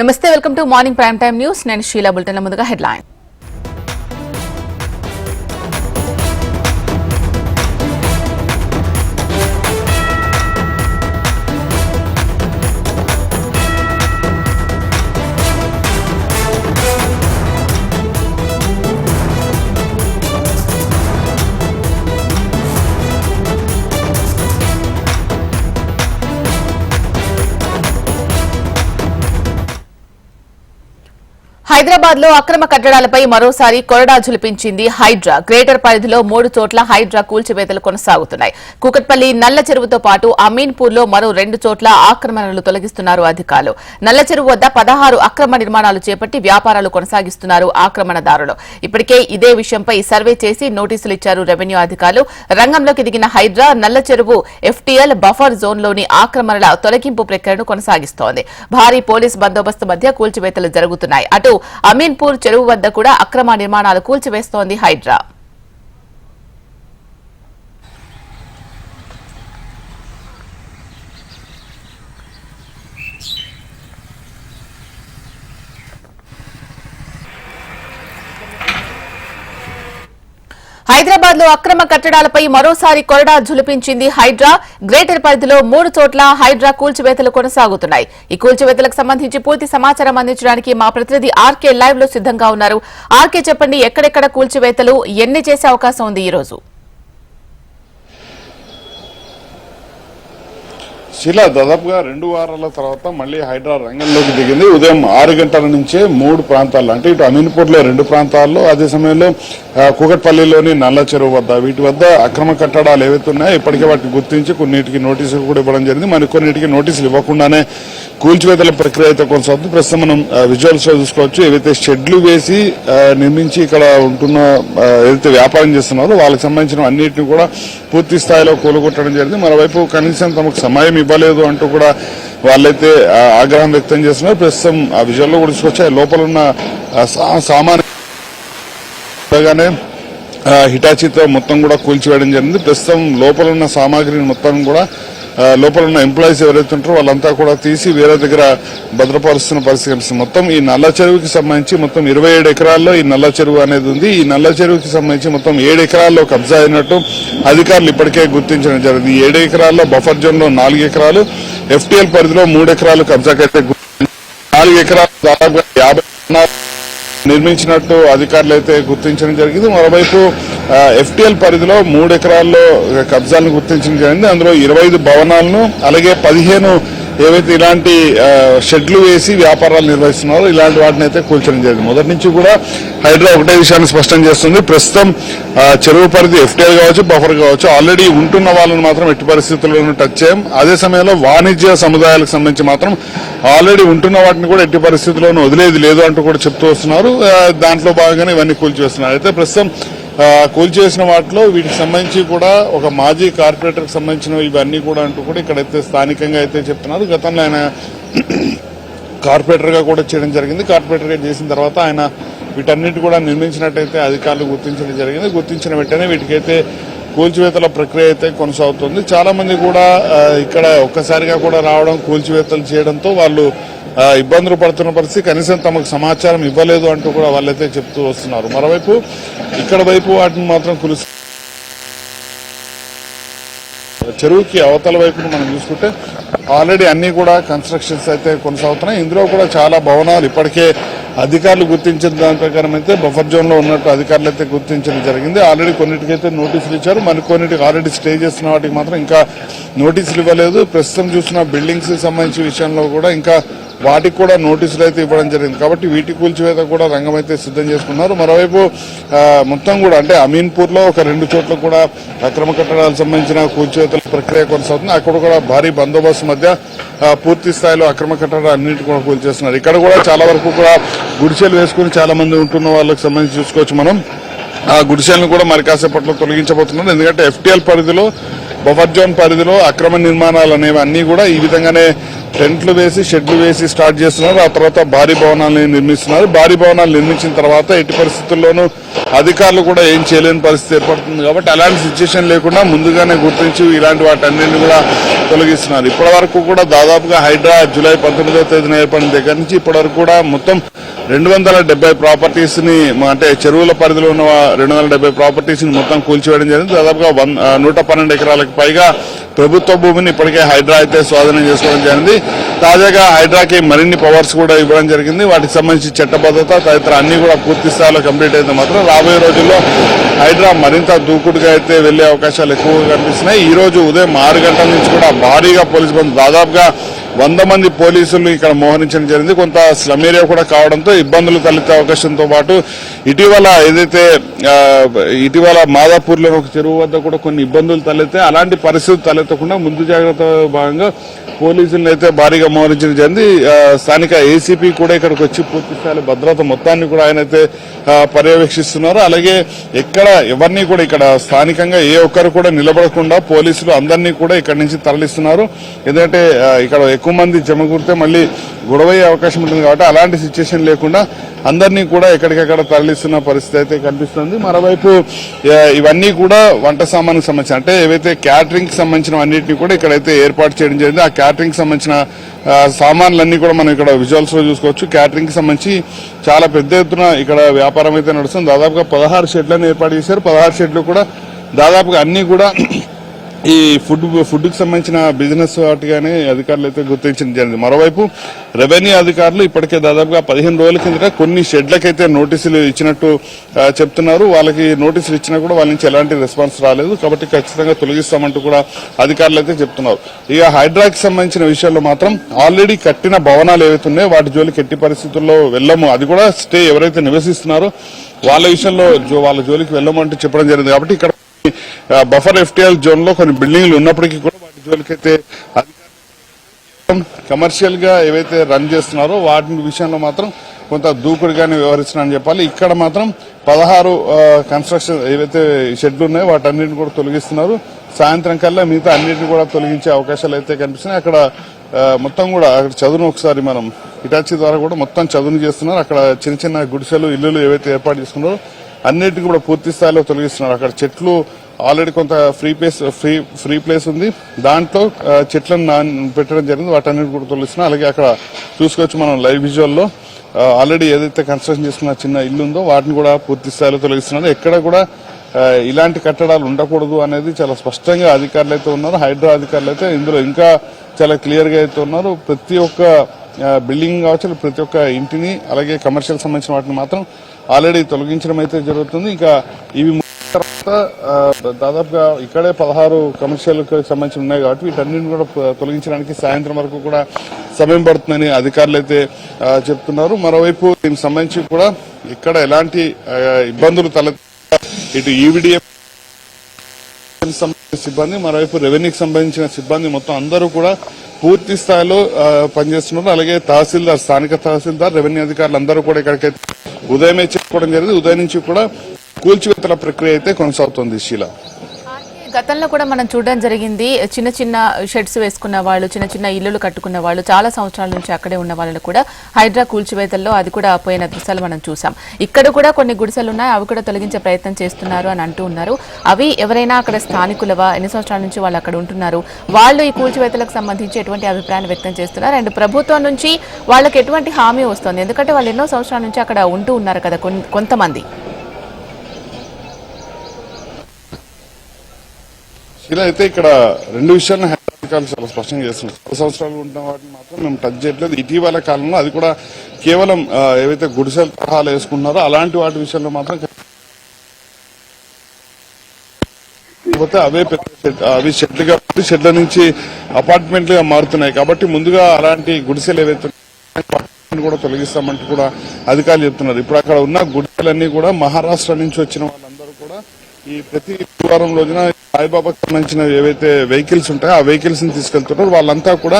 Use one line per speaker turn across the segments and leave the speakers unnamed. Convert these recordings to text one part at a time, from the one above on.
నమస్తే welcome to morning prime time news. నేను Sheela bulletin ముందుగా హెడ్లైన్. హైదరాబాద్లో అక్రమ కట్టడాలపై మరోసారి కొరడా జులిపించింది హైడ్రా. గ్రేటర్ పరిధిలో మూడు చోట్ల హైడ్రా కూల్చివేతలు కొనసాగుతున్నాయి. కూకట్పల్లి నల్ల చెరువుతో పాటు అమీన్పూర్లో మరో రెండు చోట్ల ఆక్రమణలు తొలగిస్తున్నారు అధికారులు. నల్ల చెరువు వద్ద పదహారు అక్రమ నిర్మాణాలు చేపట్టి వ్యాపారాలు కొనసాగిస్తున్నారు ఆక్రమణదారులు. ఇప్పటికే ఇదే విషయంపై సర్వే చేసి నోటీసులు ఇచ్చారు రెవెన్యూ అధికారులు. రంగంలోకి దిగిన హైడ్రా నల్ల చెరువు ఎఫ్టీఎల్ బఫర్ జోన్లోని ఆక్రమణల తొలగింపు ప్రక్రియను కొనసాగిస్తోంది. భారీ పోలీస్ బందోబస్తు మధ్య కూల్చివేతలు జరుగుతున్నాయి. అటు అమీన్పూర్ చెరువు వద్ద కూడా అక్రమ నిర్మాణాలు కూల్చివేస్తోంది హైడ్రా. హైదరాబాద్లో అక్రమ కట్టడాలపై మరోసారి కొరడా జులిపించింది హైడ్రా. గ్రేటర్ పరిధిలో మూడు చోట్ల హైడ్రా కూల్చివేతలు కొనసాగుతున్నాయి. ఈ కూల్చివేతలకు సంబంధించి పూర్తి సమాచారం అందించడానికి మా ప్రతినిధి ఆర్కే లైవ్లో సిద్ధంగా ఉన్నారు. ఆర్కే చెప్పండి ఎక్కడెక్కడ కూల్చివేతలు ఎన్ని చేసే అవకాశం ఉంది ఈ రోజు
శిలా దాదాపుగా రెండు వారాల తర్వాత మళ్ళీ హైడ్రా రంగంలోకి దిగింది. ఉదయం ఆరు గంటల నుంచే మూడు ప్రాంతాల్లో అంటే ఇటు అమీన్పూర్లో రెండు ప్రాంతాల్లో అదే సమయంలో కూకట్పల్లిలోని నల్ల చెరువు వద్ద వీటి వద్ద అక్రమ కట్టడాలు ఏవైతే ఉన్నాయో ఇప్పటికే వాటిని గుర్తించి కొన్నిటికి నోటీసులు కూడా ఇవ్వడం జరిగింది. మరి కొన్నిటికి నోటీసులు ఇవ్వకుండానే కూల్చివేతల ప్రక్రియ అయితే కొనసాగుతుంది. ప్రస్తుతం మనం విజువల్స్లో చూసుకోవచ్చు. ఏవైతే షెడ్లు వేసి నిర్మించి ఇక్కడ ఉంటున్న ఏదైతే వ్యాపారం చేస్తున్నారో వాళ్ళకి సంబంధించిన అన్నిటిని కూడా పూర్తి స్థాయిలో కూలగొట్టడం జరిగింది. మరోవైపు కనీసం తమకు సమయం ఇవ్వలేదు అంటూ కూడా వాళ్ళైతే ఆగ్రహం వ్యక్తం చేస్తున్నారు. ప్రస్తుతం ఆ విషయాల్లో కూడా చూసుకోవచ్చు లోపల ఉన్న ఆ, సా- మొత్తం కూడా కూల్చివేయడం జరిగింది. ప్రస్తుతం లోపల ఉన్న సామాగ్రిని మొత్తం కూడా లోపల ఉన్న ఎంప్లాయీస్ ఎవరైతే ఉంటారో వాళ్ళంతా కూడా తీసి వేరే దగ్గర భద్రపరుస్తున్న పరిస్థితి కనిపిస్తుంది. మొత్తం ఈ నల్ల చెరువుకి సంబంధించి మొత్తం ఇరవై ఏడు ఎకరాల్లో ఈ నల్ల చెరువు అనేది ఉంది. ఈ నల్ల చెరువుకి సంబంధించి మొత్తం ఏడు ఎకరాల్లో కబ్జా అయినట్టు అధికారులు ఇప్పటికే గుర్తించడం జరిగింది. ఈ ఏడు ఎకరాల్లో బఫర్ జోన్లో నాలుగు ఎకరాలు ఎఫ్టీఎల్ పరిధిలో మూడు ఎకరాలు కబ్జాకైతే కట్టే నాలుగు ఎకరాలు దాదాపు యాభై ఎకరాలు నిర్మించినట్టు అధికారులు అయితే గుర్తించడం జరిగింది. మరోవైపు ఎఫ్టీఎల్ పరిధిలో మూడు ఎకరాల్లో కబ్జాలను గుర్తించడం జరిగింది. అందులో ఇరవై ఐదు భవనాలను అలాగే పదిహేను ఏవైతే ఇలాంటి షెడ్లు వేసి వ్యాపారాలు నిర్వహిస్తున్నారో ఇలాంటి వాటిని అయితే కూల్చడం జరిగింది. మొదటి నుంచి కూడా హైడ్రా ఒకటే విషయాన్ని స్పష్టం చేస్తుంది. ప్రస్తుతం చెరువు పరిధి ఎఫ్టీఎల్ కావచ్చు బఫర్ కావచ్చు ఆల్రెడీ ఉంటున్న వాళ్ళని మాత్రం ఎట్టి పరిస్థితుల్లోనూ టచ్ చేయం. అదే సమయంలో వాణిజ్య సముదాయాలకు సంబంధించి మాత్రం ఆల్రెడీ ఉంటున్న వాటిని కూడా ఎట్టి పరిస్థితుల్లోనూ వదిలేది లేదు అంటూ కూడా చెప్తూ వస్తున్నారు. దాంట్లో భాగంగానే ఇవన్నీ కూల్చివేస్తున్నారు. అయితే ప్రస్తుతం కూల్చేసిన వాటిలో వీటికి సంబంధించి కూడా ఒక మాజీ కార్పొరేటర్ సంబంధించిన ఇవన్నీ కూడా అంటూ కూడా ఇక్కడైతే స్థానికంగా అయితే చెప్తున్నారు. గతంలో ఆయన కార్పొరేటర్గా కూడా చేయడం జరిగింది. కార్పొరేటర్గా చేసిన తర్వాత ఆయన వీటన్నిటి కూడా నిర్మించినట్టయితే అధికారులు గుర్తించడం జరిగింది. గుర్తించిన వెంటనే వీటికైతే కూల్చివేతల ప్రక్రియ అయితే కొనసాగుతుంది. చాలామంది కూడా ఇక్కడ ఒక్కసారిగా కూడా రావడం కూల్చివేతలు చేయడంతో వాళ్ళు ఇబ్బందులు పడుతున్న పరిస్థితి కనీసం తమకు సమాచారం ఇవ్వలేదు అంటూ కూడా వాళ్ళైతే చెప్తూ వస్తున్నారు. మరోవైపు ఇక్కడ వైపు వాటిని మాత్రం కులుసు చెరువుకి అవతల వైపున మనం చూసుకుంటే ఆల్రెడీ అన్ని కూడా కన్స్ట్రక్షన్స్ అయితే కొనసాగుతున్నాయి. ఇందులో కూడా చాలా భవనాలు ఇప్పటికే అధికారులు గుర్తించిన దాని ప్రకారం అయితే బఫర్ జోన్లో ఉన్నట్టు అధికారులు అయితే గుర్తించడం జరిగింది. ఆల్రెడీ కొన్నిటికైతే నోటీసులు ఇచ్చారు. మరి కొన్నిటికి ఆల్రెడీ స్టే చేస్తున్న వాటికి మాత్రం ఇంకా నోటీసులు ఇవ్వలేదు. ప్రస్తుతం చూసిన బిల్డింగ్స్ సంబంధించిన విషయంలో కూడా ఇంకా వాటికి కూడా నోటీసులు అయితే ఇవ్వడం జరిగింది. కాబట్టి వీటి కూల్చివేత కూడా రంగం అయితే సిద్ధం చేసుకున్నారు. మరోవైపు మొత్తం కూడా అంటే అమీన్పూర్లో ఒక రెండు చోట్ల కూడా అక్రమ కట్టడాలకు సంబంధించిన కూల్చివేతల ప్రక్రియ కొనసాగుతుంది. అక్కడ కూడా భారీ బందోబస్తు మధ్య పూర్తి స్థాయిలో అక్రమ కట్టడాలు అన్నింటి కూడా కూల్చేస్తున్నారు. ఇక్కడ కూడా చాలా వరకు కూడా గుడిసెలు వేసుకుని చాలా మంది ఉంటున్న వాళ్ళకి సంబంధించి చూసుకోవచ్చు మనం. ఆ గుడిసెలను కూడా మరి కాసేపట్లో తొలగించబోతున్నారు. ఎందుకంటే ఎఫ్టీఎల్ పరిధిలో బఫర్ జోన్ పరిధిలో అక్రమ నిర్మాణాలు అనేవి అన్నీ కూడా ఈ విధంగానే టెంట్లు వేసి షెడ్లు వేసి స్టార్ట్ చేస్తున్నారు. ఆ తర్వాత భారీ భవనాలను నిర్మిస్తున్నారు. భారీ భవనాలు నిర్మించిన తర్వాత ఎట్టి పరిస్థితుల్లోనూ అధికారులు కూడా ఏం చేయలేని పరిస్థితి ఏర్పడుతుంది కాబట్టి అలాంటి సిచ్యువేషన్ లేకుండా ముందుగానే గుర్తించి ఇలాంటి వాటన్నింటిని కూడా తొలగిస్తున్నారు. ఇప్పటి వరకు కూడా దాదాపుగా హైడ్రా జూలై పంతొమ్మిదవ తేదీన ఏర్పడిన దగ్గర నుంచి ఇప్పటి వరకు కూడా మొత్తం రెండు వందల డెబ్బై ప్రాపర్టీస్ని అంటే చెరువుల పరిధిలో ఉన్న రెండు వందల డెబ్బై ప్రాపర్టీస్ని మొత్తం కూల్చివేయడం జరిగింది. దాదాపుగా వన్- నూట పన్నెండు ఎకరాలకు పైగా ప్రభుత్వ భూమిని ఇప్పటికే హైడ్రా అయితే స్వాధీనం చేసుకోవడం జరిగింది. తాజాగా హైడ్రాకి మరిన్ని పవర్స్ కూడా ఇవ్వడం జరిగింది. వాటికి సంబంధించి చట్టబద్ధత తదితర అన్ని కూడా పూర్తి స్థాయిలో కంప్లీట్ అయితే మాత్రం రాబోయే రోజుల్లో హైడ్రా మరింత దూకుడుగా అయితే వెళ్ళే అవకాశాలు ఎక్కువగా కనిపిస్తున్నాయి. ఈ రోజు ఉదయం ఆరు గంటల నుంచి కూడా భారీగా పోలీసు బంద్ దాదాపుగా వంద మంది పోలీసులు ఇక్కడ మోహరించడం జరిగింది. కొంత స్లమ్ ఏరియా కూడా కావడంతో ఇబ్బందులు తలెత్తే అవకాశంతో పాటు ఇటీవల ఏదైతే ఇటీవల మాదాపూర్లో ఒక చెరువు వద్ద కూడా కొన్ని ఇబ్బందులు తలెత్తే అలాంటి పరిస్థితులు తలెత్తకుండా ముందు జాగ్రత్త భాగంగా పోలీసులను అయితే భారీగా మోహరించడం జరిగింది. స్థానిక ఏసీపీ కూడా ఇక్కడికి వచ్చి పూర్తి స్థాయిలో భద్రత మొత్తాన్ని కూడా ఆయన అయితే పర్యవేక్షిస్తున్నారు. అలాగే ఎక్కడ ఎవరిని కూడా ఇక్కడ స్థానికంగా ఏ ఒక్కరు కూడా నిలబడకుండా పోలీసులు అందరినీ కూడా ఇక్కడ నుంచి తరలిస్తున్నారు. ఎందుకంటే ఇక్కడ ఎక్కువ మంది జమకూరితే మళ్ళీ గొడవయ్యే అవకాశం ఉంటుంది కాబట్టి అలాంటి సిచ్యువేషన్ లేకుండా అందరినీ కూడా ఎక్కడికక్కడ తరలిస్తున్న పరిస్థితి అయితే కనిపిస్తుంది. మరోవైపు ఇవన్నీ కూడా వంట సామాన్కి సంబంధించిన అంటే ఏవైతే క్యాటరింగ్ సంబంధించిన అన్నింటినీ కూడా ఇక్కడైతే ఏర్పాటు చేయడం జరిగింది. ఆ క్యాటరింగ్ సంబంధించిన సామాన్లన్నీ కూడా మనం ఇక్కడ విజువల్స్లో చూసుకోవచ్చు. క్యాటరింగ్ సంబంధించి చాలా పెద్ద ఎత్తున ఇక్కడ వ్యాపారం అయితే నడుస్తుంది. దాదాపుగా పదహారు షెడ్లను ఏర్పాటు చేశారు. పదహారు షెడ్లు కూడా దాదాపుగా అన్ని కూడా ఈ ఫుడ్ ఫుడ్కి సంబంధించిన బిజినెస్ వాటిగానే అధికారులు అయితే గుర్తించడం జరిగింది. మరోవైపు రెవెన్యూ అధికారులు ఇప్పటికే దాదాపుగా పదిహేను రోజుల కిందట కొన్ని షెడ్లకైతే నోటీసులు ఇచ్చినట్టు చెప్తున్నారు. వాళ్ళకి నోటీసులు ఇచ్చినా కూడా వాళ్ళ నుంచి ఎలాంటి రెస్పాన్స్ రాలేదు. కాబట్టి ఖచ్చితంగా తొలగిస్తామంటూ కూడా అధికారులు అయితే చెప్తున్నారు. ఇక హైడ్రాకి సంబంధించిన విషయాల్లో మాత్రం ఆల్రెడీ కట్టిన భవనాలు ఏవైతే వాటి జోలికి ఎట్టి పరిస్థితుల్లో వెళ్ళము. అది కూడా స్టే ఎవరైతే నివసిస్తున్నారో వాళ్ళ విషయంలో జో- వాళ్ళ జోలికి వెళ్ళమంటూ చెప్పడం జరిగింది. కాబట్టి ఇక్కడ బఫర్ ఎఫ్టీఎల్ జోన్లో కొన్ని బిల్డింగ్లు ఉన్నప్పటికీ కూడా వాటి జోలికైతే కమర్షియల్గా ఏవైతే రన్ చేస్తున్నారో వాటి విషయంలో మాత్రం కొంత దూకుడుగానే వ్యవహరిస్తున్నారని చెప్పాలి. ఇక్కడ మాత్రం పదహారు కన్స్ట్రక్షన్ ఏవైతే షెడ్లు ఉన్నాయో వాటన్నిటిని కూడా తొలగిస్తున్నారు. సాయంత్రం కల్లా మిగతా అన్నిటిని కూడా తొలగించే అవకాశాలు అయితే కనిపిస్తున్నాయి. అక్కడ మొత్తం కూడా అక్కడ చదువును ఒకసారి మనం ఇటాచీ ద్వారా కూడా మొత్తం చదువును చేస్తున్నారు. అక్కడ చిన్న చిన్న గుడిసెలు ఇల్లులు ఏవైతే ఏర్పాటు చేసుకున్నారో అన్నిటిని కూడా పూర్తి స్థాయిలో తొలగిస్తున్నారు. అక్కడ చెట్లు ఆల్రెడీ కొంత free place free free place ఉంది. దాంట్లో చెట్లను పెట్టడం జరిగింది. వాటన్నిటి కూడా తొలగిస్తున్నాం అలాగే అక్కడ చూసుకోవచ్చు మనం లైవ్ విజువల్లో ఆల్రెడీ ఏదైతే కన్స్ట్రక్షన్ చేసుకున్న చిన్న ఇల్లు ఉందో వాటిని కూడా పూర్తి స్థాయిలో తొలగిస్తున్నారు. ఎక్కడ కూడా ఇలాంటి కట్టడాలు ఉండకూడదు అనేది చాలా స్పష్టంగా అధికారులు అయితే ఉన్నారు. హైడ్రా అధికారులు అయితే ఇందులో ఇంకా చాలా క్లియర్గా అయితే ఉన్నారు. ప్రతి ఒక్క బిల్డింగ్ కావచ్చు ప్రతి ఒక్క ఇంటిని అలాగే కమర్షియల్ సంబంధించిన వాటిని మాత్రం ఆల్రెడీ తొలగించడం అయితే జరుగుతుంది. ఇంకా ఇవి తర్వాత దాదాపుగా ఇక్కడే పదహారు కమర్షియల్కి సంబంధించి ఉన్నాయి కాబట్టి వీటన్నింటిని కూడా తొలగించడానికి సాయంత్రం వరకు కూడా సమయం పడుతుందని అధికారులు అయితే చెప్తున్నారు. మరోవైపు దీనికి సంబంధించి కూడా ఇక్కడ ఎలాంటి ఇబ్బందులు తల ఇటు ఈవిడిఎం సిబ్బంది మరోవైపు రెవెన్యూకి సంబంధించిన సిబ్బంది మొత్తం అందరూ కూడా పూర్తి స్థాయిలో పనిచేస్తున్నారు. అలాగే తహసీల్దార్ స్థానిక తహసీల్దార్ రెవెన్యూ అధికారులు అందరూ కూడా ఇక్కడికైతే ఉదయమే చెప్పుకోవడం జరిగింది. ఉదయం నుంచి కూడా కూల్చివేతల ప్రక్రియ అయితే కొనసాగుతోంది శీలా.
గతంలో కూడా మనం చూడడం జరిగింది చిన్న చిన్న షెడ్స్ వేసుకున్న వాళ్ళు చిన్న చిన్న ఇల్లులు కట్టుకున్న వాళ్ళు చాలా సంవత్సరాల నుంచి అక్కడే ఉన్న వాళ్ళని కూడా హైడ్రా కూల్చివేతల్లో అది కూడా పోయిన దృశ్యాలు మనం చూసాం ఇక్కడ కూడా కొన్ని గుడిసెలు ఉన్నాయి అవి కూడా తొలగించే ప్రయత్నం చేస్తున్నారు అని అంటూ ఉన్నారు. అవి ఎవరైనా అక్కడ స్థానికులవా? ఎన్ని సంవత్సరాల నుంచి వాళ్ళు అక్కడ ఉంటున్నారు? వాళ్ళు ఈ కూల్చివేతలకు సంబంధించి ఎటువంటి అభిప్రాయాన్ని వ్యక్తం చేస్తున్నారు? అండ్ ప్రభుత్వం నుంచి వాళ్ళకి ఎటువంటి హామీ వస్తుంది? ఎందుకంటే వాళ్ళు ఎన్నో సంవత్సరాల నుంచి అక్కడ ఉంటూ ఉన్నారు కదా కొంతమంది.
ఇలా అయితే ఇక్కడ రెండు విషయాలను అధికారులు చాలా స్పష్టంగా చేస్తున్నారు. పది సంవత్సరాలు ఉంటున్న వాటిని మాత్రం మేము టచ్ చేయట్లేదు. ఇటీవల కాలంలో అది కూడా కేవలం ఏవైతే గుడిసెల తరహాలు వేసుకున్నారో అలాంటి వాటి విషయంలో మాత్రం లేకపోతే అవే పెద్ద అవి షెడ్లు కాబట్టి షెడ్ల నుంచి అపార్ట్మెంట్లుగా మారుతున్నాయి. కాబట్టి ముందుగా అలాంటి గుడిసెలు ఏవైతే కూడా తొలగిస్తామంటూ కూడా అధికారులు చెప్తున్నారు. ఇప్పుడు అక్కడ ఉన్న గుడిసెలన్నీ కూడా మహారాష్ట్ర నుంచి వచ్చిన వాళ్ళందరూ కూడా ఈ ప్రతి గురువారం రోజున సాయిబాబాకి సంబంధించిన ఏవైతే వెహికల్స్ ఉంటాయో ఆ వెహికల్స్ని తీసుకెళ్తున్నారు. వాళ్ళంతా కూడా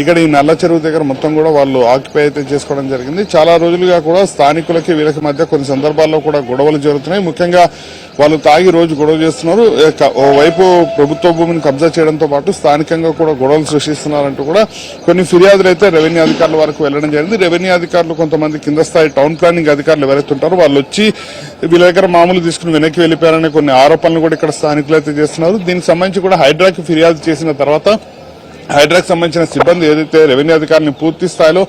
ఇక్కడ ఈ నల్ల చెరువు దగ్గర మొత్తం కూడా వాళ్ళు ఆక్యుపై అయితే చేసుకోవడం జరిగింది. చాలా రోజులుగా కూడా స్థానికులకి వీళ్ళకి మధ్య కొన్ని సందర్భాల్లో కూడా గొడవలు జరుగుతున్నాయి. ముఖ్యంగా వాళ్ళు తాగి రోజు గొడవ చేస్తున్నారు. ఓవైపు ప్రభుత్వ భూమిని కబ్జా చేయడంతో పాటు స్థానికంగా కూడా గొడవలు సృష్టిస్తున్నారంటూ కూడా కొన్ని ఫిర్యాదులు అయితే రెవెన్యూ అధికారుల వరకు వెళ్ళడం జరిగింది. రెవెన్యూ అధికారులు కొంతమంది కింద స్థాయి టౌన్ ప్లానింగ్ అధికారులు ఎవరైతే ఉంటారో వాళ్ళు వచ్చి వీళ్ళ దగ్గర మామూలు తీసుకుని వెనక్కి వెళ్ళిపోయారనే కొన్ని ఆరోపణలు కూడా ఇక్కడ స్థానికులు అయితే చేస్తున్నారు. దీనికి సంబంధించి కూడా హైడ్రాకి ఫిర్యాదు చేసిన తర్వాత హైడ్రాకి సంబంధించిన సిబ్బంది ఏదైతే రెవెన్యూ అధికారిని పూర్తి స్థాయిలో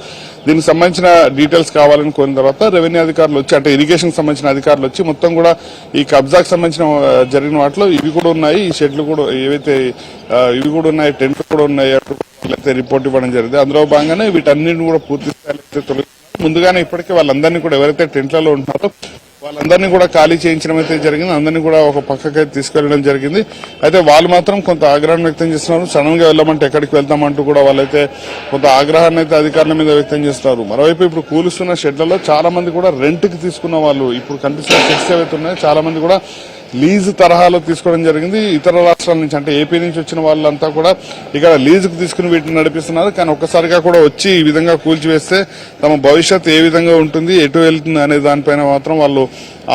దీనికి సంబంధించిన డీటెయిల్స్ కావాలని కోరిన తర్వాత రెవెన్యూ అధికారులు వచ్చి అంటే ఇరిగేషన్ సంబంధించిన అధికారులు వచ్చి మొత్తం కూడా ఈ కబ్జాకు సంబంధించిన జరిగిన వాటిలో ఇవి కూడా ఉన్నాయి. ఈ షెడ్లు కూడా ఏవైతే ఇవి కూడా ఉన్నాయి టెంట్లు కూడా ఉన్నాయి అయితే రిపోర్ట్ ఇవ్వడం జరిగింది. అందులో భాగంగానే వీటన్నిటిని కూడా పూర్తి స్థాయిలో అయితే ముందుగానే ఇప్పటికే వాళ్ళందరినీ కూడా ఎవరైతే టెంట్లలో ఉంటున్నారో వాళ్ళందరినీ కూడా ఖాళీ చేయించడం అయితే జరిగింది. అందరినీ కూడా ఒక పక్కకి తీసుకెళ్ళడం జరిగింది. అయితే వాళ్ళు మాత్రం కొంత ఆగ్రహం వ్యక్తం చేస్తున్నారు. సడన్గా వెళ్ళమంటే ఎక్కడికి వెళ్తామంటూ కూడా వాళ్ళైతే కొంత ఆగ్రహాన్ని అయితే అధికారుల మీద వ్యక్తం చేస్తున్నారు. మరోవైపు ఇప్పుడు కూలుస్తున్న షెడ్లలో చాలా మంది కూడా రెంట్కి తీసుకున్న వాళ్ళు ఇప్పుడు కనిపిస్తున్న షెడ్స్ ఏవైతే ఉన్నాయో చాలా మంది కూడా లీజ్ తరహాలో తీసుకోవడం జరిగింది. ఇతర రాష్ట్రాల నుంచి అంటే ఏపీ నుంచి వచ్చిన వాళ్ళంతా కూడా ఇక్కడ లీజుకు తీసుకుని వీటిని నడిపిస్తున్నారు. కానీ ఒక్కసారిగా కూడా వచ్చి ఈ విధంగా కూల్చివేస్తే తమ భవిష్యత్ ఏ విధంగా ఉంటుంది ఎటు వెళ్తుంది అనే దానిపైన మాత్రం వాళ్ళు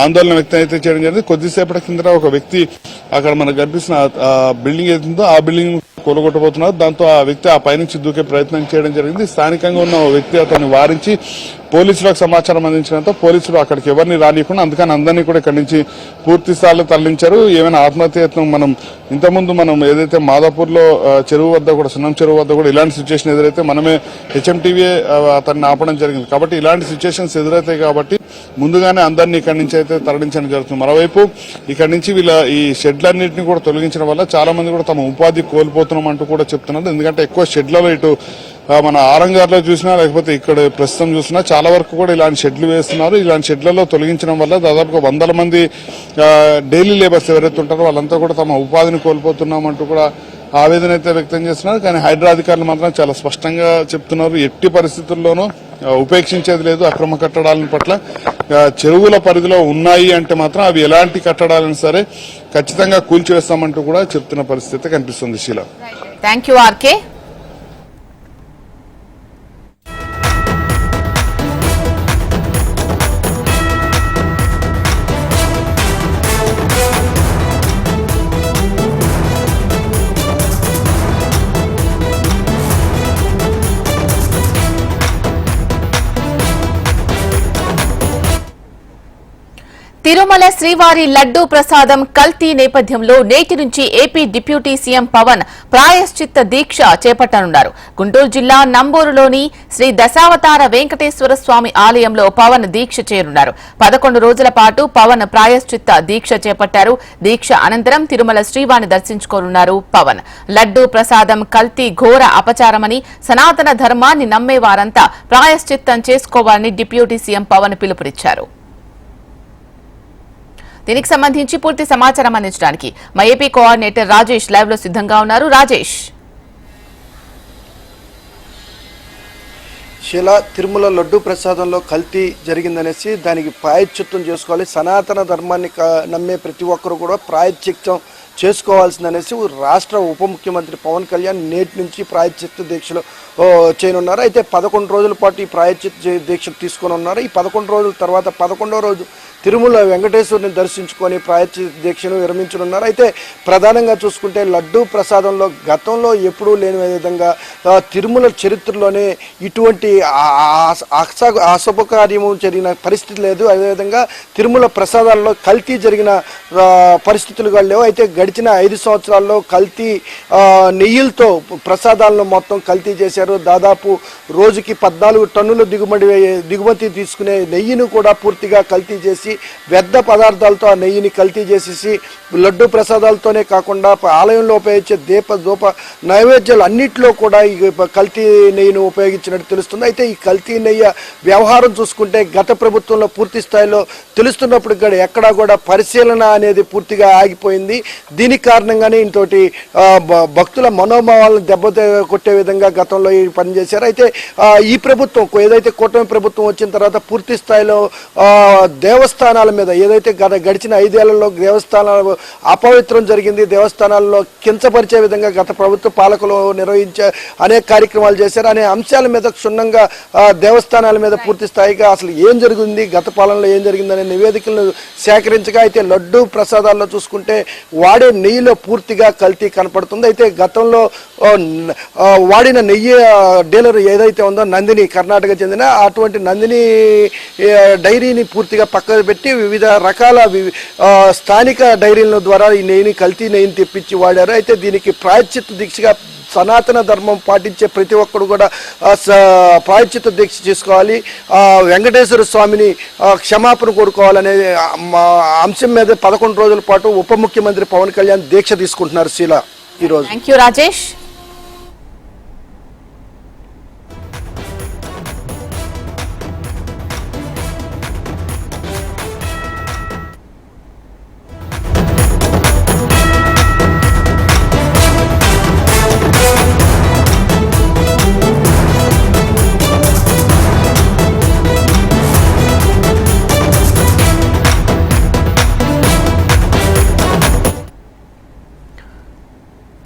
ఆందోళన వ్యక్తం అయితే చేయడం జరిగింది. కొద్దిసేపటి కింద ఒక వ్యక్తి అక్కడ మనకు కనిపిస్తున్న ఆ బిల్డింగ్ ఏదైతుందో ఆ బిల్డింగ్ కూలగొట్టబోతున్నారు. దాంతో ఆ వ్యక్తి ఆ పైనుంచి దూకే ప్రయత్నం చేయడం జరిగింది. స్థానికంగా ఉన్న వ్యక్తి అతన్ని వారించి పోలీసులకు సమాచారం అందించడంతో పోలీసులు అక్కడికి ఎవరిని రానియకుండా అందుకని అందరినీ కూడా ఇక్కడి నుంచి పూర్తి స్థాయిలో తరలించారు. ఏమైనా ఆత్మహత్యత్నం మనం ఇంతకుముందు మనం ఏదైతే మాదాపూర్లో చెరువు వద్ద కూడా సున్నం చెరువు వద్ద కూడా ఇలాంటి సిచ్యువేషన్ ఎదురైతే మనమే హెచ్ఎంటీవీ అతన్ని ఆపడం జరిగింది. కాబట్టి ఇలాంటి సిచ్యువేషన్స్ ఎదురైతాయి కాబట్టి ముందుగానే అందరినీ ఇక్కడి నుంచి అయితే తరలించడం జరుగుతుంది. మరోవైపు ఇక్కడి నుంచి వీళ్ళ ఈ షెడ్లన్నింటినీ కూడా తొలగించడం వల్ల చాలా మంది కూడా తమ ఉపాధి కోల్పోతున్నాం అంటూ కూడా చెప్తున్నారు. ఎందుకంటే ఎక్కువ షెడ్లలో ఇటు మన ఆరంగార్లో చూసినా లేకపోతే ఇక్కడ ప్రస్తుతం చూసినా చాలా వరకు కూడా ఇలాంటి షెడ్లు వేస్తున్నారు. ఇలాంటి షెడ్లలో తొలగించడం వల్ల దాదాపుగా వందల మంది డైలీ లేబర్స్ ఎవరైతే ఉంటారో వాళ్ళంతా కూడా తమ ఉపాధిని కోల్పోతున్నాం అంటూ కూడా ఆవేదన అయితే వ్యక్తం చేస్తున్నారు. కానీ హైడ్రా అధికారులు మాత్రం చాలా స్పష్టంగా చెప్తున్నారు. ఎట్టి పరిస్థితుల్లోనూ ఉపేక్షించేది లేదు అక్రమ కట్టడాల పట్ల. చెరువుల పరిధిలో ఉన్నాయి అంటే మాత్రం అవి ఎలాంటి కట్టడాలను సరే ఖచ్చితంగా కూల్చివేస్తామంటూ కూడా చెప్తున్న పరిస్థితి కనిపిస్తుంది శీల.
థ్యాంక్ యూ ఆర్కే తిరుమల శ్రీవారి లడ్డూ ప్రసాదం కల్తీ నేపథ్యంలో నేటి నుంచి ఏపీ డిప్యూటీ సీఎం పవన్ ప్రాయశ్చిత్త దీక్ష చేపట్టనున్నారు. గుంటూరు జిల్లా నంబూరులోని శ్రీ దశావతార వెంకటేశ్వర స్వామి ఆలయంలో పవన్ దీక్ష చేరున్నారు. పదకొండు రోజుల పాటు పవన్ ప్రాయశ్చిత్త దీక్ష చేపట్టారు. దీక్ష అనంతరం తిరుమల శ్రీవారిని దర్శించుకోనున్నారు పవన్. లడ్డూ ప్రసాదం కల్తీ ఘోర అపచారమని సనాతన ధర్మాన్ని నమ్మే వారంతా ప్రాయశ్చిత్తం చేసుకోవాలని డిప్యూటీ సీఎం పవన్ పిలుపునిచ్చారు. దీనికి సంబంధించి పూర్తి సమాచారం అందించడానికి మా ఏపీ కోఆర్డినేటర్ రాజేష్ లైవ్లో సిద్ధంగా ఉన్నారు. రాజేష్.
శిల తిరుమల లడ్డు ప్రసాదంలో కల్తీ జరిగిందనేసి దానికి ప్రాయశ్చిత్తం చేసుకోవాలి. సనాతన ధర్మాన్ని నమ్మే ప్రతి ఒక్కరు కూడా ప్రాయశ్చిత్తం చేసుకోవాల్సిందనేసి రాష్ట్ర ఉప ముఖ్యమంత్రి పవన్ కళ్యాణ్ నేటి నుంచి ప్రాయశ్చిత్త దీక్షలు చేయనున్నారు. అయితే పదకొండు రోజుల పాటు ఈ ప్రాయశ్చిత్త దీక్షలు తీసుకొని ఉన్నారు ఈ పదకొండు రోజుల తర్వాత పదకొండో రోజు తిరుమల వెంకటేశ్వరుని దర్శించుకొని ప్రాయశ్చిత్త దీక్షను విరమించనున్నారు. అయితే ప్రధానంగా చూసుకుంటే లడ్డూ ప్రసాదంలో గతంలో ఎప్పుడూ లేని విధంగా తిరుమల చరిత్రలోనే ఇటువంటి అసభ అశుభకార్యము జరిగిన పరిస్థితి లేదు. అదేవిధంగా తిరుమల ప్రసాదాల్లో కల్తీ జరిగిన పరిస్థితులుగా లేవు. అయితే గడిచిన ఐదు సంవత్సరాల్లో కల్తీ నెయ్యిలతో ప్రసాదాలను మొత్తం కల్తీ చేశారు. దాదాపు రోజుకి పద్నాలుగు టన్నుల దిగుమడి దిగుమతి తీసుకునే నెయ్యిని కూడా పూర్తిగా కల్తీ చేసి వ్యర్థ పదార్థాలతో ఆ నెయ్యిని కల్తీ చేసేసి లడ్డు ప్రసాదాలతోనే కాకుండా ఆలయంలో ఉపయోగించే దీప దూప నైవేద్యాలు అన్నిట్లో కూడా ఈ కల్తీ నెయ్యిని ఉపయోగించినట్టు తెలుస్తుంది. అయితే ఈ కల్తీ నెయ్యి వ్యవహారం చూసుకుంటే గత ప్రభుత్వంలో పూర్తి స్థాయిలో తెలుస్తున్నప్పుడు కూడా ఎక్కడా కూడా పరిశీలన అనేది పూర్తిగా ఆగిపోయింది. దీనికి కారణంగానే ఇంతోటి భక్తుల మనోభావాలను దెబ్బ కొట్టే విధంగా గతంలో పనిచేశారు అయితే ఈ ప్రభుత్వం ఏదైతే కూటమి ప్రభుత్వం వచ్చిన తర్వాత పూర్తి స్థాయిలో దేవస్థానాల మీద ఏదైతే గత గడిచిన ఐదేళ్ళలో దేవస్థానాలు అపవిత్రం జరిగింది దేవస్థానాల్లో కించపరిచే విధంగా గత ప్రభుత్వ పాలకులు నిర్వహించే అనేక కార్యక్రమాలు చేశారు. అనే అంశాల మీద క్షుణ్ణంగా దేవస్థానాల మీద పూర్తి స్థాయిగా అసలు ఏం జరిగింది గత పాలనలో ఏం జరిగిందనే నివేదికలను సేకరించగా అయితే లడ్డు ప్రసాదాల్లో చూసుకుంటే వాడి నెయ్యిలో పూర్తిగా కల్తీ కనపడుతుంది. అయితే గతంలో వాడిన నెయ్యి డీలర్ ఏదైతే ఉందో నందిని కర్ణాటక చెందిన అటువంటి నందిని డైరీని పూర్తిగా పక్కన పెట్టి వివిధ రకాల వి- స్థానిక డైరీల ద్వారా ఈ నెయ్యిని కల్తీ నెయ్యిని తెప్పించి వాడారు. అయితే దీనికి ప్రాయశ్చిత్త దీక్షగా సనాతన ధర్మం పాటించే ప్రతి ఒక్కరు కూడా ప్రాయచిత దీక్ష చేసుకోవాలి. ఆ, వెంకటేశ్వర స్వామిని క్షమాపణ కోరుకోవాలనే మా అంశం మీద పదకొండు రోజుల పాటు ఉప ముఖ్యమంత్రి పవన్ కళ్యాణ్ దీక్ష తీసుకుంటున్నారు శీల ఈరోజు.
థ్యాంక్ యూ రాజేష్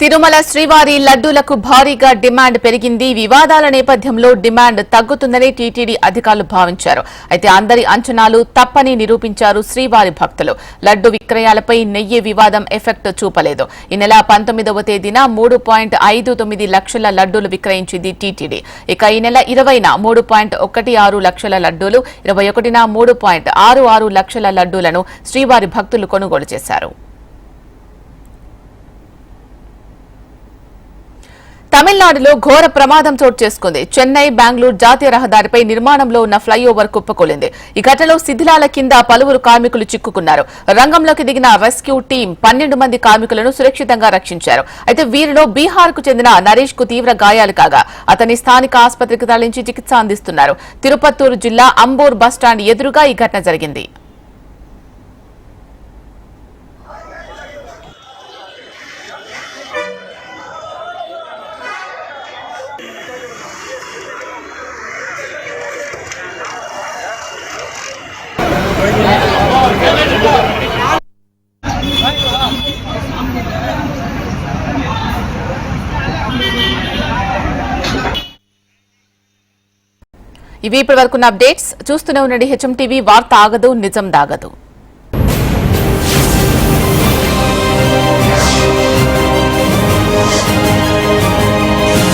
తిరుమల శ్రీవారి లడ్డూలకు భారీగా డిమాండ్ పెరిగింది. వివాదాల నేపథ్యంలో డిమాండ్ తగ్గుతుందని టీటీడీ అధికారులు భావించారు. అయితే అందరి అంచనాలు తప్పని నిరూపించారు శ్రీవారి భక్తులు. లడ్డు విక్రయాలపై నెయ్యి వివాదం ఎఫెక్ట్ చూపలేదు. ఈ నెల పంతొమ్మిదవ తేదీన మూడు పాయింట్ ఐదు తొమ్మిది లక్షల లడ్డూలు విక్రయించింది టీటీడీ. ఇక ఈ నెల ఇరవైన మూడు పాయింట్ ఒకటి ఆరు లక్షల లడ్డూలు ఇరవై ఒకటిన మూడు పాయింట్ ఆరు ఆరు లక్షల లడ్డూలను శ్రీవారి భక్తులు కొనుగోలు చేశారు. తమిళనాడులో ఘోర ప్రమాదం చోటు చేసుకుంది. చెన్నై బెంగళూరు జాతీయ రహదారిపై నిర్మాణంలో ఉన్న ఫ్లైఓవర్ కుప్పకూలింది. ఈ ఘటనలో శిథిలాల కింద పలువురు కార్మికులు చిక్కుకున్నారు. రంగంలోకి దిగిన రెస్క్యూ టీం పన్నెండు మంది కార్మికులను సురక్షితంగా రక్షించారు. అయితే వీరిలో బీహార్కు చెందిన నరేష్కు తీవ్ర గాయాలు కాగా అతని స్థానిక ఆసుపత్రికి తరలించి చికిత్స అందిస్తున్నారు. తిరుపత్తూరు జిల్లా అంబూర్ బస్టాండ్ ఎదురుగా ఈ ఘటన జరిగింది. ఇవి ఇప్పటి వరకున్న అప్డేట్స్ చూస్తూనే ఉండండి. హెచ్ఎం టీవీ వార్త ఆగదు నిజం దాగదు.